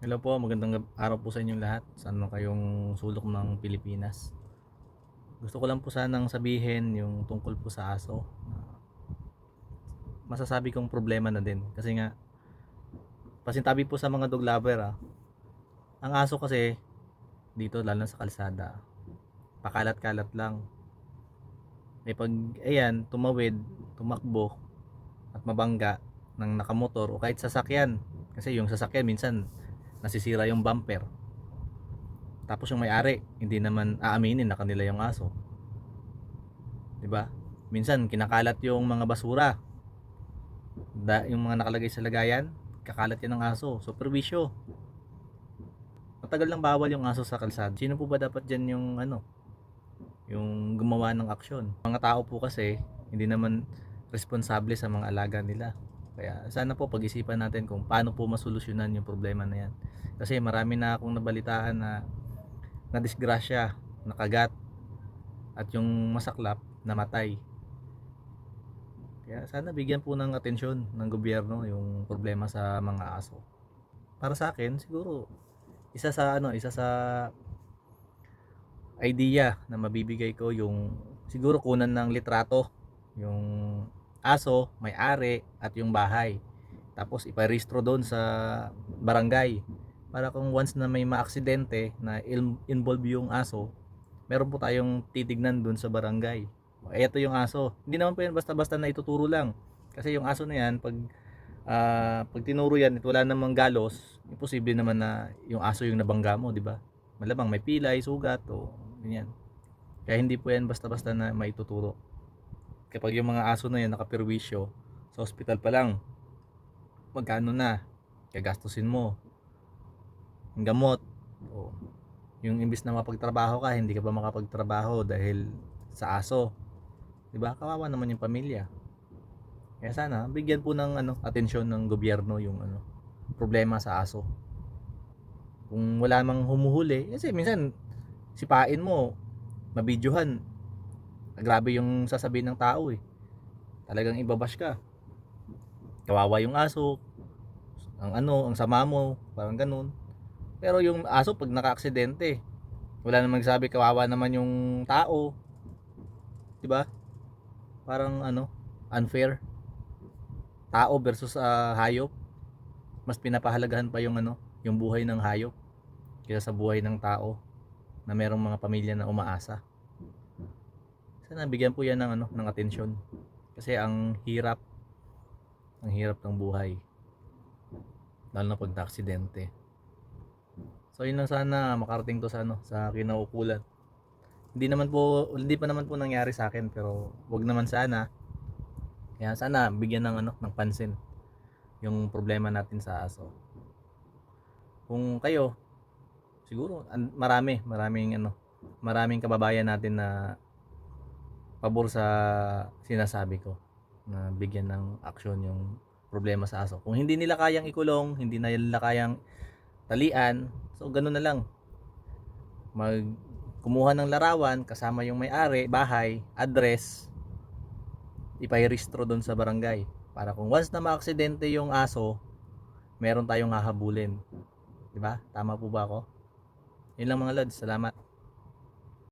Hello po, magandang araw po sa inyong lahat. Saan man kayong sulok ng Pilipinas. Gusto ko lang po sanang sabihin yung tungkol po sa aso. Masasabi kong problema na din. Kasi nga, pasintabi po sa mga dog lover ah. Ang aso kasi, dito lalo sa kalsada, pakalat-kalat lang. Eh pag, ayan, tumawid, tumakbo, at mabangga ng nakamotor o kahit sasakyan. Kasi yung sasakyan minsan nasisira yung bumper. Tapos yung may-ari, hindi naman aaminin na kanila yung aso. 'Di ba? Minsan kinakalat yung mga basura. Da, yung mga nakalagay sa lagayan, kakalat yan ng aso. Supervisyo. Matagal lang bawal yung aso sa kalsada. Sino po ba dapat diyan yung ano? Yung gumawa ng aksyon. Mga tao po kasi hindi naman responsable sa mga alaga nila. Kaya sana po pag-isipan natin kung paano po masolusyonan yung problema na yan. Kasi marami na akong nabalitaan na na disgrasya, nakagat at yung masaklap namatay. Kaya sana bigyan po ng atensyon ng gobyerno yung problema sa mga aso. Para sa akin siguro isa sa ano, isa sa idea na mabibigay ko yung siguro kunan ng litrato yung aso, may-ari at yung bahay. Tapos iparehistro doon sa barangay para kung once na may maaksidente na involve yung aso, meron po tayong titignan doon sa barangay. Ito yung aso. Hindi naman po yan basta-basta na ituturo lang. Kasi yung aso na yan, pag ah, pag tinuro yan at wala namang galos, imposible naman na yung aso yung nabangga mo, di ba? Malamang may pilay, sugat, o ganyan. Kaya hindi po yan basta-basta na maituturo kapag yung mga aso na yan nakapirwisyo sa ospital pa lang magkano na? Gagastusin mo. Ang gamot. O yung imbis na mapagtrabaho ka hindi ka pa makapagtrabaho dahil sa aso. Di ba? Kawawa naman yung pamilya. Kaya sana bigyan po ng ano atensyon ng gobyerno yung ano problema sa aso. Kung wala mang humuhuli kasi minsan sipain mo mabidyohan grabe yung sasabihin ng tao eh. Talagang ibabash ka. Kawawa yung aso. Ang ano, ang sama mo, parang ganun. Pero yung aso pag naka-aksidente, wala namang sabi kawawa naman yung tao. 'Di ba? Parang ano, unfair. Tao versus ah, hayop. Mas pinapahalagahan pa yung ano, yung buhay ng hayop kaysa sa buhay ng tao na merong mga pamilya na umaasa sana bigyan po yan ng ano ng atensyon. Kasi ang hirap ang hirap ng buhay. Lalo na pag aksidente so yun lang sana makarating to sa ano sa kinaukulan. Hindi naman po hindi pa naman po nangyari sa akin pero wag naman sana. Kaya sana bigyan ng ano ng pansin yung problema natin sa aso. Kung kayo siguro marami maraming ano maraming kababayan natin na pabor sa sinasabi ko na bigyan ng aksyon yung problema sa aso. Kung hindi nila kayang ikulong, hindi nila kayang talian, so ganun na lang. Mag kumuha ng larawan kasama yung may-ari, bahay, address, ipahiristro doon sa barangay. Para kung once na maaksidente yung aso, meron tayong hahabulin. 'Di ba? Tama po ba ako? Yun lang mga lods. Salamat.